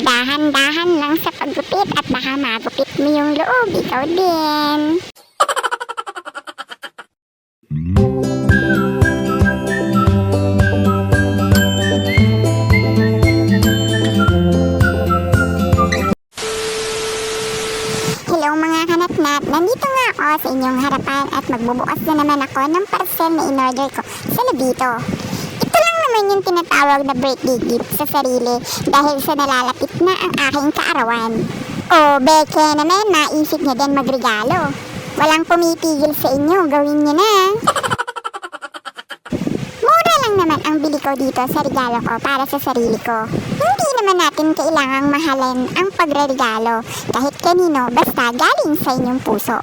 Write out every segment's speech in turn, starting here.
dahan-dahan lang sa paggupit at baka magupit mo yung loob, ikaw din. Hello mga kanatnat, nandito nga ako sa inyong harapan at magbubukas na naman ako ng parcel na in-order ko sa Lobito. Naman yung tinatawag na birthday gift sa sarili dahil sa nalalapit na ang aking kaarawan. O beke naman, naisip niya din magregalo. Walang pumipigil sa inyo, gawin niyo na. Mura lang naman ang bili ko dito sa regalo ko para sa sarili ko. Hindi naman natin kailangang mahalin ang pagre-regalo kahit kanino basta galing sa inyong puso.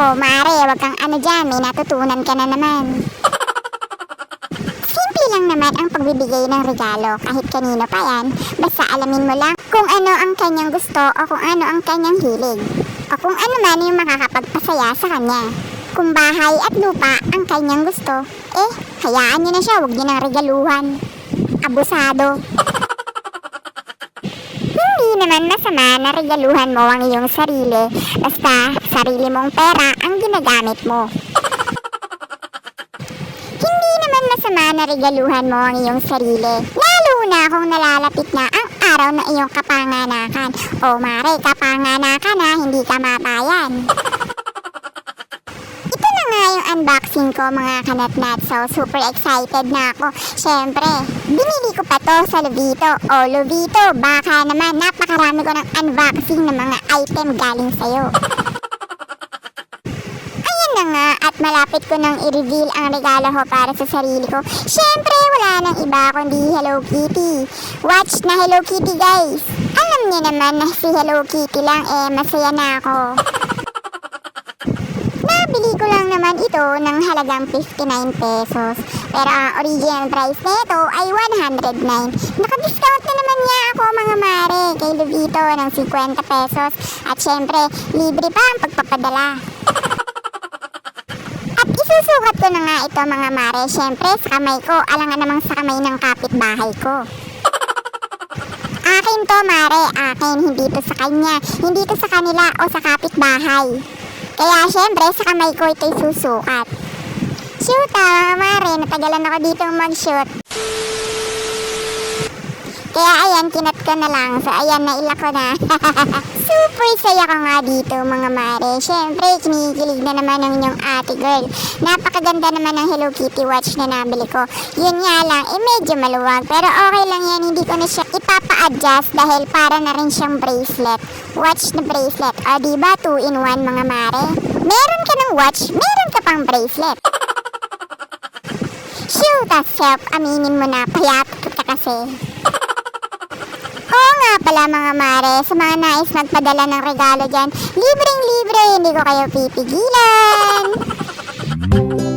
O mare, wag kang ano dyan, may natutunan ka na naman. Naman ang pagbibigay ng regalo kahit kanino pa yan. Basta alamin mo lang kung ano ang kanyang gusto o kung ano ang kanyang hilig. O kung ano man yung makakapagpasaya sa kanya. Kung bahay at lupa ang kanyang gusto, eh, hayaan niyo na siya, huwag niyo nang regaluhan. Abusado. Hindi naman masama na regaluhan mo ang iyong sarili. Basta, sarili mong pera ang ginagamit mo. Na regaluhan mo ang iyong sarili. Lalo na kung nalalapit na ang araw ng iyong kapanganakan. O mare, kapanganakan na, hindi ka matayan. Ito na nga yung unboxing ko mga kanatnat. So, super excited na ako. Siyempre, binili ko pa to sa Lovito. O, Lovito, baka naman napakarami ko ng unboxing ng mga item galing sa'yo. malapit ko nang i-reveal ang regalo ko para sa sarili ko. Siyempre, wala nang iba kundi Hello Kitty. Watch na Hello Kitty guys. Alam niyo naman na si Hello Kitty lang eh masaya na ako. Nabili ko lang naman ito ng halagang 59 pesos. Pero ang original price nito ay 109. Naka-discount na naman niya ako mga mare kay Lubito ng 50 pesos. At syempre, libre pa ang pagpapadala. Ko na nga ito mga mare. Syempre, sa kamay ko. Alangan namang sa kamay ng kapitbahay ko. Akin to, mare. Akin. Hindi to sa kanya. Hindi to sa kanila o sa kapitbahay. Kaya syempre, sa kamay ko ito isusukat. Shoot ah, mga mare. Natagalan ako dito mag-shoot. Kaya ayan, kinat ko na lang. So ayan, nailak ko na. Super saya ko nga dito mga mare. Siyempre, kinikilig na naman ng inyong ate girl. Napakaganda naman ng Hello Kitty watch na nabili ko. Yun nga lang, eh medyo maluwag. Pero okay lang yan, hindi ko na siya ipapa-adjust dahil para na rin siyang bracelet. Watch na bracelet. O diba, 2 in 1 mga mare. Meron ka ng watch, meron ka pang bracelet. Shoot, self, aminin mo na, payat ka kasi. Pala mga mare, sa mga nais magpadala ng regalo dyan, libreng libre, hindi ko kayo pipigilan.